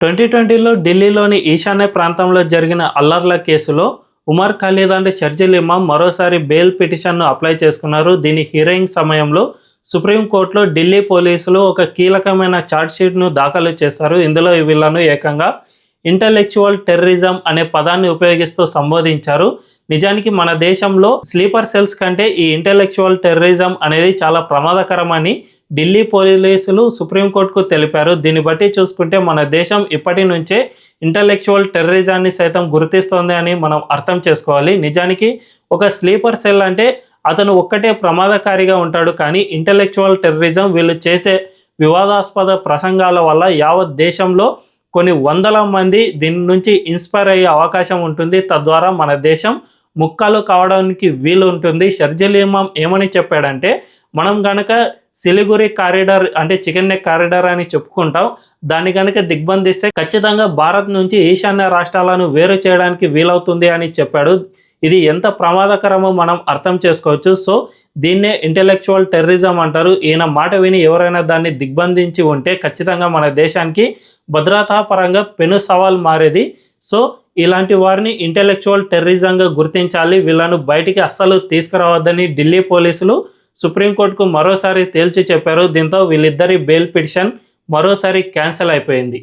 Twenty ట్వంటీలో ఢిల్లీలోని ఈశాన్య ప్రాంతంలో జరిగిన అల్లర్ల కేసులో ఉమర్ ఖలీద్ అండ్ షర్జిల్ ఇమాం మరోసారి బెయిల్ పిటిషన్ను అప్లై చేసుకున్నారు. దీని హియరింగ్ సమయంలో సుప్రీంకోర్టులో ఢిల్లీ పోలీసులు ఒక కీలకమైన ఛార్జ్షీట్ను దాఖలు చేశారు. ఇందులో వీళ్ళను ఏకంగా ఇంటలెక్చువల్ టెర్రరిజం అనే పదాన్ని ఉపయోగిస్తూ సంబోధించారు. నిజానికి మన దేశంలో స్లీపర్ సెల్స్ కంటే ఈ ఇంటలెక్చువల్ టెర్రరిజం అనేది చాలా ప్రమాదకరమని ఢిల్లీ పోలీసులు సుప్రీంకోర్టుకు తెలిపారు. దీన్ని బట్టి చూసుకుంటే మన దేశం ఇప్పటి నుంచే ఇంటలెక్చువల్ టెర్రరిజాన్ని సైతం గుర్తిస్తోంది అని మనం అర్థం చేసుకోవాలి. నిజానికి ఒక స్లీపర్ సెల్ అంటే అతను ఒక్కటే ప్రమాదకారిగా ఉంటాడు. కానీ ఇంటలెక్చువల్ టెర్రరిజం వీళ్ళు చేసే వివాదాస్పద ప్రసంగాల వల్ల యావత్ దేశంలో కొన్ని వందల మంది దీని నుంచి ఇన్స్పైర్ అయ్యే అవకాశం ఉంటుంది. తద్వారా మన దేశం ముక్కలు కావడానికి వీలు ఉంటుంది. షర్జల్ ఇమాం ఏమని చెప్పాడంటే మనం గనక సిలిగురి కారిడార్ అంటే చికెన్ నెక్ కారిడార్ అని చెప్పుకుంటాం దాన్ని కనుక దిగ్బంధిస్తే ఖచ్చితంగా భారత్ నుంచి ఈశాన్య రాష్ట్రాలను వేరు చేయడానికి వీలవుతుంది అని చెప్పాడు. ఇది ఎంత ప్రమాదకరమో మనం అర్థం చేసుకోవచ్చు. సో దీన్నే ఇంటెలెక్చువల్ టెర్రరిజం అంటారు. ఈయన మాట విని ఎవరైనా దాన్ని దిగ్బంధించి ఉంటే ఖచ్చితంగా మన దేశానికి భద్రతా పరంగా పెను సవాల్ మారేది. సో ఇలాంటి వారిని ఇంటెలెక్చువల్ టెర్రరిజంగా గుర్తించాలి. వీళ్ళను బయటికి అస్సలు తీసుకురావద్దని ఢిల్లీ పోలీసులు సుప్రీంకోర్టుకు మరోసారి తేల్చి చెప్పారు. దీంతో వీళ్ళిద్దరి బెయిల్ పిటిషన్ మరోసారి క్యాన్సిల్ అయిపోయింది.